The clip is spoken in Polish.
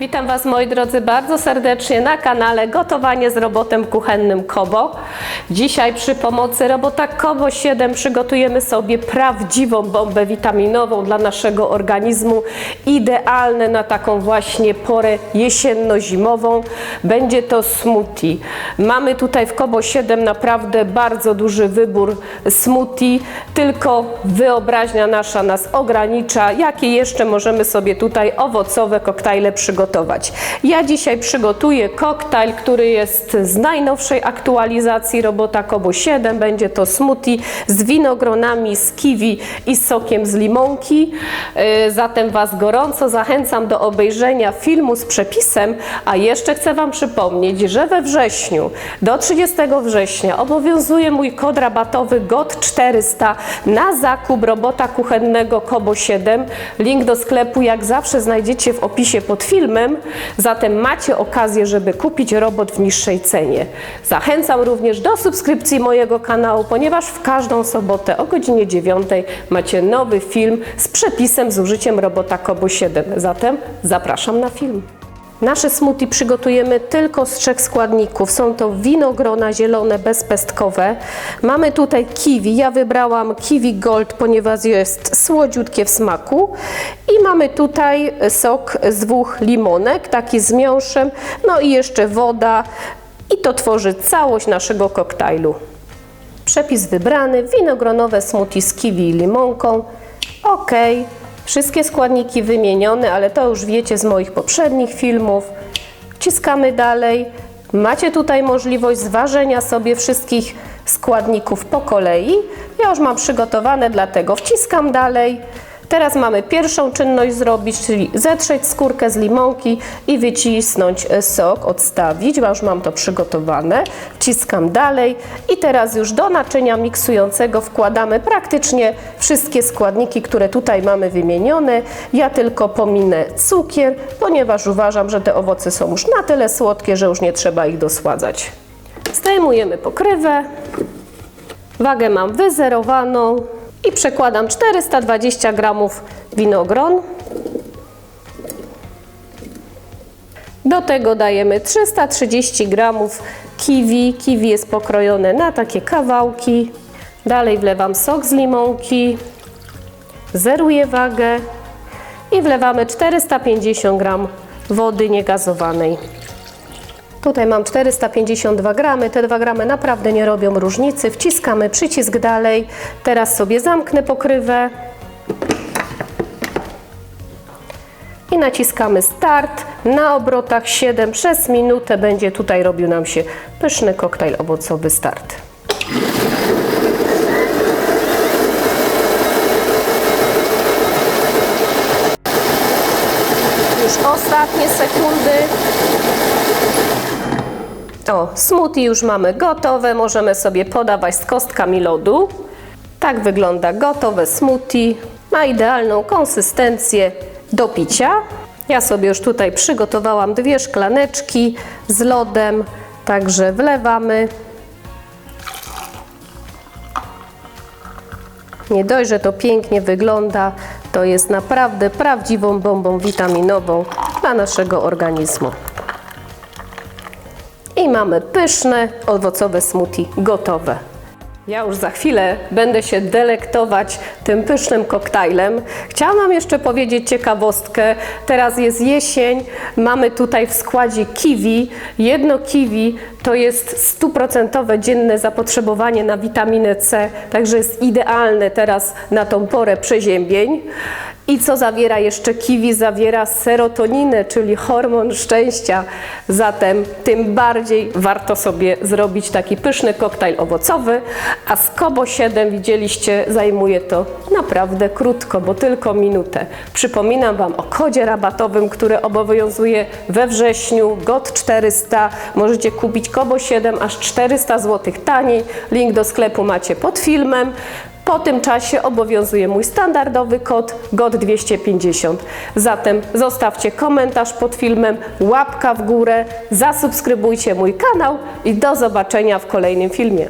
Witam Was moi drodzy bardzo serdecznie na kanale Gotowanie z robotem kuchennym Kobo. Dzisiaj przy pomocy robota Kobo 7 przygotujemy sobie prawdziwą bombę witaminową dla naszego organizmu. Idealne na taką właśnie porę jesienno-zimową. Będzie to smoothie. Mamy tutaj w Kobo 7 naprawdę bardzo duży wybór smoothie, tylko wyobraźnia nasza nas ogranicza, jakie jeszcze możemy sobie tutaj owocowe koktajle przygotować. Ja dzisiaj przygotuję koktajl, który jest z najnowszej aktualizacji robota Kobo 7. Będzie to smoothie z winogronami, z kiwi i sokiem z limonki. Yy, Zatem Was gorąco zachęcam do obejrzenia filmu z przepisem, a jeszcze chcę Wam przypomnieć, że we wrześniu, do 30 września obowiązuje mój kod rabatowy GOT400 na zakup robota kuchennego Kobo 7. Link do sklepu jak zawsze znajdziecie w opisie pod filmem, zatem macie okazję, żeby kupić robot w niższej cenie. Zachęcam również do subskrypcji mojego kanału, ponieważ w każdą sobotę o godzinie 9 macie nowy film z przepisem z użyciem robota Kobo 7. Zatem zapraszam na film. Nasze smoothie przygotujemy tylko z trzech składników. Są to winogrona zielone bezpestkowe. Mamy tutaj kiwi. Ja wybrałam kiwi gold, ponieważ jest słodziutkie w smaku. I mamy tutaj sok z dwóch limonek, taki z miąższem. No i jeszcze woda. I to tworzy całość naszego koktajlu. Przepis wybrany, winogronowe smoothie z kiwi i limonką. Ok, wszystkie składniki wymienione, ale to już wiecie z moich poprzednich filmów. Wciskamy dalej. Macie tutaj możliwość zważenia sobie wszystkich składników po kolei. Ja już mam przygotowane, dlatego wciskam dalej. Teraz mamy pierwszą czynność zrobić, czyli zetrzeć skórkę z limonki i wycisnąć sok, odstawić, bo już mam to przygotowane. Wciskam dalej i teraz już do naczynia miksującego wkładamy praktycznie wszystkie składniki, które tutaj mamy wymienione. Ja tylko pominę cukier, ponieważ uważam, że te owoce są już na tyle słodkie, że już nie trzeba ich dosładzać. Zdejmujemy pokrywę. Wagę mam wyzerowaną i przekładam 420 g winogron. Do tego dajemy 330 g kiwi. Kiwi jest pokrojone na takie kawałki. Dalej wlewam sok z limonki. Zeruję wagę i wlewamy 450 g wody niegazowanej. Tutaj mam 452 gramy. Te 2 gramy naprawdę nie robią różnicy. Wciskamy przycisk dalej. Teraz sobie zamknę pokrywę. I naciskamy start. Na obrotach 7 przez minutę będzie tutaj robił nam się pyszny koktajl owocowy start. Już ostatnie sekundy. O, smoothie już mamy gotowe, możemy sobie podawać z kostkami lodu. Tak wygląda gotowe smoothie. Ma idealną konsystencję do picia. Ja sobie już tutaj przygotowałam dwie szklaneczki z lodem, także wlewamy. Nie dość, że to pięknie wygląda, to jest naprawdę prawdziwą bombą witaminową dla naszego organizmu. Mamy pyszne, owocowe smoothie gotowe. Ja już za chwilę będę się delektować tym pysznym koktajlem. Chciałam Wam jeszcze powiedzieć ciekawostkę. Teraz jest jesień, mamy tutaj w składzie kiwi. Jedno kiwi to jest stuprocentowe dzienne zapotrzebowanie na witaminę C, także jest idealne teraz na tą porę przeziębień. I co zawiera jeszcze kiwi? Zawiera serotoninę, czyli hormon szczęścia. Zatem tym bardziej warto sobie zrobić taki pyszny koktajl owocowy, a z Kobo 7 widzieliście zajmuje to naprawdę krótko, bo tylko minutę. Przypominam Wam o kodzie rabatowym, który obowiązuje we wrześniu, GOT 400. Możecie kupić Kobo 7 aż 400 zł taniej. Link do sklepu macie pod filmem. Po tym czasie obowiązuje mój standardowy kod GOT250. Zatem zostawcie komentarz pod filmem, łapka w górę, zasubskrybujcie mój kanał i do zobaczenia w kolejnym filmie.